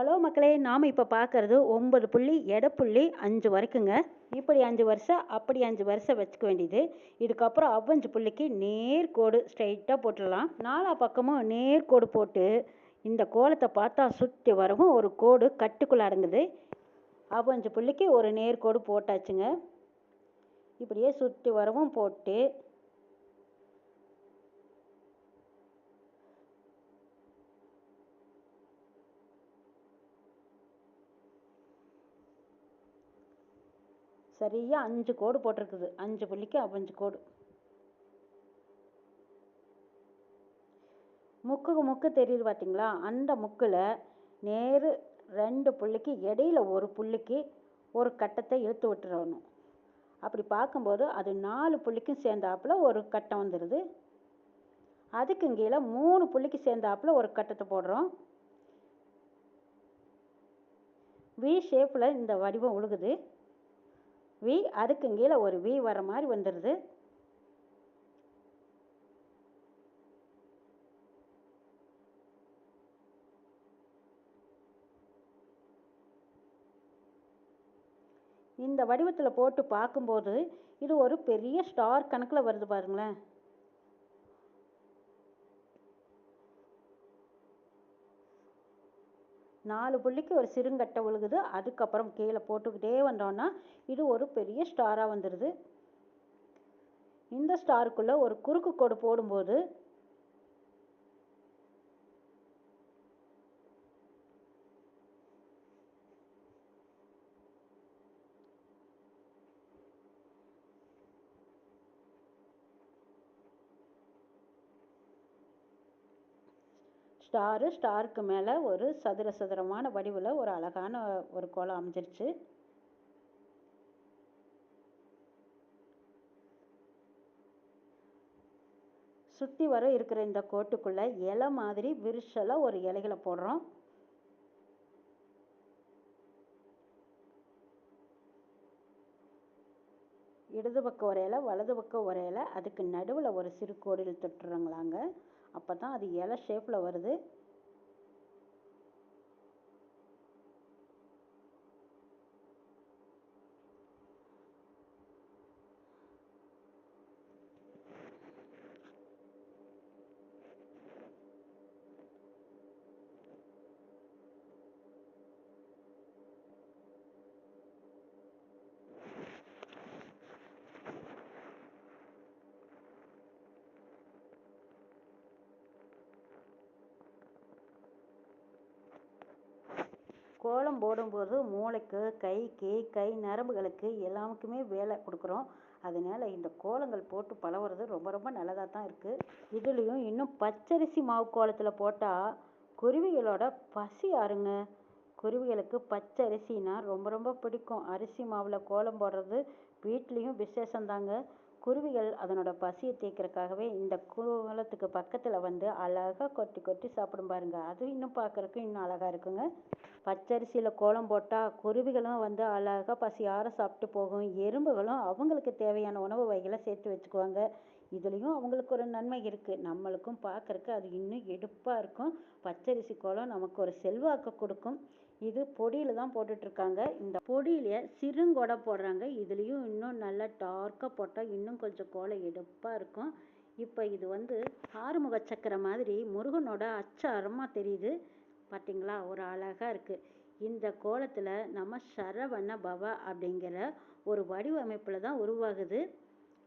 Hello மக்களே நாம் இப்போ பார்க்குறது ஒம்பது புள்ளி எடைப்புள்ளி அஞ்சு வரைக்குங்க. இப்படி அஞ்சு வருஷம் அப்படி அஞ்சு வருஷம் வச்சுக்க வேண்டியது. இதுக்கப்புறம் அவ்வஞ்சு புள்ளிக்கு நேர் கோடு ஸ்ட்ரைட்டாக போட்டுடலாம். நாலா பக்கமும் நேர் கோடு போட்டு இந்த கோலத்தை பார்த்தா சுற்றி வரவும் ஒரு கோடு கட்டுக்குள்ளே அடங்குது. அவ்வஞ்சு புள்ளிக்கு ஒரு நேர் கோடு போட்டாச்சுங்க. இப்படியே சுற்றி வரவும் போட்டு சரியாக அஞ்சு கோடு போட்டிருக்குது. அஞ்சு புள்ளிக்கு அஞ்சு கோடு. முக்குக்கு முக்கு தெரியுது பார்த்தீங்களா அந்த முக்கில் நேரு ரெண்டு புள்ளிக்கு இடையில ஒரு புள்ளிக்கு ஒரு கட்டத்தை இழுத்து விட்டுறணும். அப்படி பார்க்கும்போது அது நாலு புள்ளிக்கும் சேர்ந்தாப்புல ஒரு கட்டம் வந்துடுது அதுக்கு கீழே மூணு புள்ளிக்கு சேர்ந்தாப்புல ஒரு கட்டத்தை போடுறோம். வி ஷேப்பில் இந்த வடிவம் உழுகுது. வி அதுக்கு கீழே ஒரு வி வர மாதிரி வந்துடுது இந்த வடிவத்தில் போட்டு பார்க்கும்போது இது ஒரு பெரிய ஸ்டார் கணக்கில் வருது பாருங்களேன். நாலு புள்ளிக்கு ஒரு சிறுங்கட்டை விழுகுது. அதுக்கப்புறம் கீழே போட்டுக்கிட்டே வந்தோன்னா இது ஒரு பெரிய ஸ்டாராக வந்துடுது இந்த ஸ்டாருக்குள்ளே ஒரு குறுக்கு கோடு போடும்போது ஸ்டாரு ஸ்டாருக்கு மேலே ஒரு சதுர சதுரமான வடிவில் ஒரு அழகான ஒரு கோலம் அமைஞ்சிருச்சு. சுற்றி வர இருக்கிற இந்த கோட்டுக்குள்ளே இலை மாதிரி விரிசலாக ஒரு இலைகளை போடுறோம். இடது பக்கம் ஒரு இலை வலது பக்கம் ஒரு இலை அதுக்கு நடுவில் ஒரு சிறு கோடில் தொட்டுறோங்களாங்க. அப்போ தான் அது இலை ஷேப்பில் வருது. கோலம் போடும்போது மூளைக்கு கைக்கு கை நரம்புகளுக்கு எல்லாமுக்குமே வேலை கொடுக்குறோம். அதனால் இந்த கோலங்கள் போட்டு பழகுறது ரொம்ப ரொம்ப நல்லதாக தான் இருக்குது இதுலேயும் இன்னும் பச்சரிசி மாவு கோலத்தில் போட்டால் குருவிகளோட பசி ஆறுங்க. குருவிகளுக்கு பச்சை அரிசினா ரொம்ப ரொம்ப பிடிக்கும். அரிசி மாவில் கோலம் போடுறது வீட்லேயும் விசேஷந்தாங்க குருவிகள் அதனோட பசியை தீர்க்கறக்காகவே இந்த கோலத்துக்கு பக்கத்தில் வந்து அழகாக கொட்டி கொட்டி சாப்பிடும் பாருங்க. அது இன்னும் பார்க்குறக்கு இன்னும் அழகாக இருக்குங்க. பச்சரிசியில் கோலம் போட்டால் குருவிகளும் வந்து அழகாக பசியார சாப்பிட்டு போகும். எறும்புகளும் அவங்களுக்கு தேவையான உணவு வகைகளை சேர்த்து வச்சுக்குவாங்க. இதுலேயும் அவங்களுக்கு ஒரு நன்மை இருக்குது நம்மளுக்கும் பார்க்குறக்கு அது இன்னும் எடுப்பாக இருக்கும். பச்சரிசி கோலம் நமக்கு ஒரு செல்வாக்கு கொடுக்கும். இது பொடியில் தான் போட்டுட்ருக்காங்க. இந்த பொடியிலேயே சிறுங்கொடை போடுறாங்க. இதுலேயும் இன்னும் நல்லா டார்க்காக போட்டால் இன்னும் கொஞ்சம் கோலம் எடுப்பாக இருக்கும். இப்போ இது வந்து ஆறுமுக சக்கரை மாதிரி முருகனோட அச்சாரமாக தெரியுது. பார்த்தீங்களா ஒரு அழகாக இருக்குது இந்த கோலத்தில் நம்ம சரவண பவ அப்படிங்கிற ஒரு வடிவமைப்பில் தான் உருவாகுது.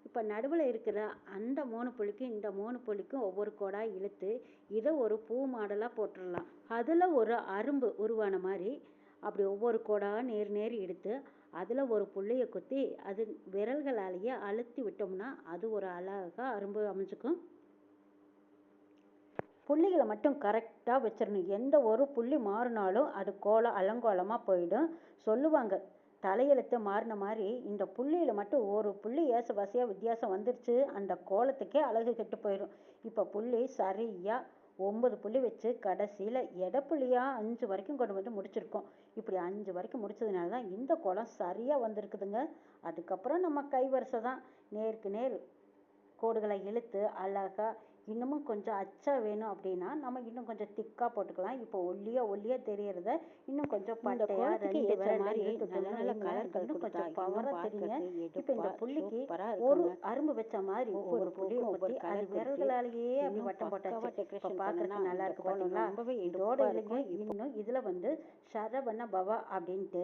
இப்போ நடுவில் இருக்கிற அந்த மூணு புள்ளிக்கும் இந்த மூணு புள்ளிக்கும் ஒவ்வொரு கோடாக இழுத்து இதை ஒரு பூ மாடலாக போட்டுடலாம் அதில் ஒரு அரும்பு உருவான மாதிரி அப்படி ஒவ்வொரு கோடாக நேர் நேர் எடுத்து அதில் ஒரு புள்ளியை குத்தி அது விரல்களாலேயே அழுத்தி விட்டோம்னா அது ஒரு அழகாக அரும்பு அமைஞ்சுக்கும். புள்ளிகளை மட்டும் கரெக்டாக வச்சிடணும் எந்த ஒரு புள்ளி மாறினாலும் அது கோலம் அலங்கோலமாக போயிடும். சொல்லுவாங்க தலையெழுத்து மாறின மாதிரி இந்த புள்ளியில் மட்டும் ஒரு புள்ளி ஏச வசையாக வித்தியாசம் வந்துருச்சு. அந்த கோலத்துக்கே அழகு கெட்டு போயிடும் இப்போ புள்ளி சரியாக ஒம்பது புள்ளி வச்சு கடைசியில் எடை புள்ளியாக அஞ்சு வரைக்கும் கொண்டு வந்து முடிச்சிருக்கோம். இப்படி அஞ்சு வரைக்கும் முடிச்சதுனால தான் இந்த கோலம் சரியாக வந்திருக்குதுங்க. அதுக்கப்புறம் நம்ம கைவரிசை தான். நேருக்கு நேர் கோடுகளை இழுத்து அழகாக இன்னமும் கொஞ்சம் அச்சா வேணும் அப்படின்னா நம்ம இன்னும் கொஞ்சம் திக்காக போட்டுக்கலாம். இப்போ ஒல்லியாக ஒல்லியாக தெரியறத இன்னும் கொஞ்சம் பட்டையா கோலத்துக்கு ரெண்டு கலர்கள் கொஞ்சம் இன்னும் பவரா தெரியுங்க. இப்போ இந்த புள்ளிக்கு ஒரு அரும்பு வச்ச மாதிரி ஒவ்வொரு ஒரு புள்ளியை பூக்கும் ஒவ்வொரு கொட்டி அது விரல்களாலேயே அப்படி வட்டம் போட்டாச்சு இப்போ பார்க்கறதுக்கு நல்லா இருக்கு பார்த்தீங்களா? ரொம்பவே இதோட இல்லைங்க. இன்னும் இதில் வந்து சரவண பவா அப்படின்ட்டு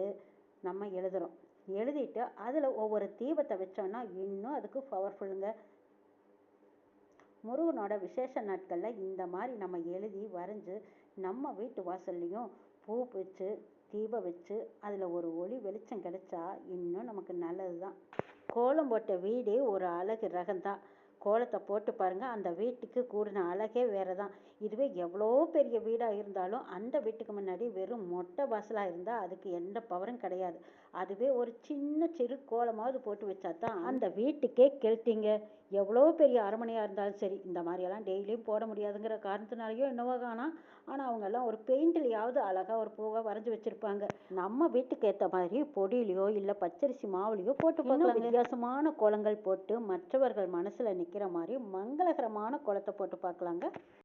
நம்ம எழுதுறோம். எழுதிட்டு அதில் ஒவ்வொரு தீபத்தை வச்சோம்னா இன்னும் அதுக்கு பவர்ஃபுல்லுங்க முருகனோட விசேஷ நாட்களில் இந்த மாதிரி நம்ம எழுதி வரைஞ்சு நம்ம வீட்டு வாசல்லையும் பூ வச்சு தீபம் வச்சு அதில் ஒரு ஒளி வெளிச்சம் கிடைச்சா இன்னும் நமக்கு நல்லது தான் கோலம் போட்ட வீடே ஒரு அழகு ரகம்தான். கோலத்தை போட்டு பாருங்கள் அந்த வீட்டுக்கு கூடின அழகே வேறு தான் இதுவே எவ்வளோ பெரிய வீடாக இருந்தாலும் அந்த வீட்டுக்கு முன்னாடி வெறும் மொட்டை வாசலாக இருந்தால் அதுக்கு எந்த பவரும் கிடையாது. அதுவே ஒரு சின்ன சிறு கோலமாவது போட்டு வச்சா தான் அந்த வீட்டுக்கே கெழுத்திங்க எவ்வளோ பெரிய அரமனையாக இருந்தாலும் சரி இந்த மாதிரியெல்லாம் டெய்லியும் போட முடியாதுங்கிற காரணத்தினாலேயோ என்னவோ காணாம் ஆனால் அவங்கெல்லாம் ஒரு பெயிண்ட்லையாவது அழகாக ஒரு பூவை வரைஞ்சி வச்சுருப்பாங்க. நம்ம வீட்டுக்கு ஏற்ற மாதிரி பொடியிலையோ இல்லை பச்சரிசி மாவுலையோ போட்டு பார்க்கலாம் வித்தியாசமான கோலங்கள் போட்டு மற்றவர்கள் மனசில் நிற்கிற மாதிரி மங்களகரமான கோலத்தை போட்டு பார்க்கலாங்க.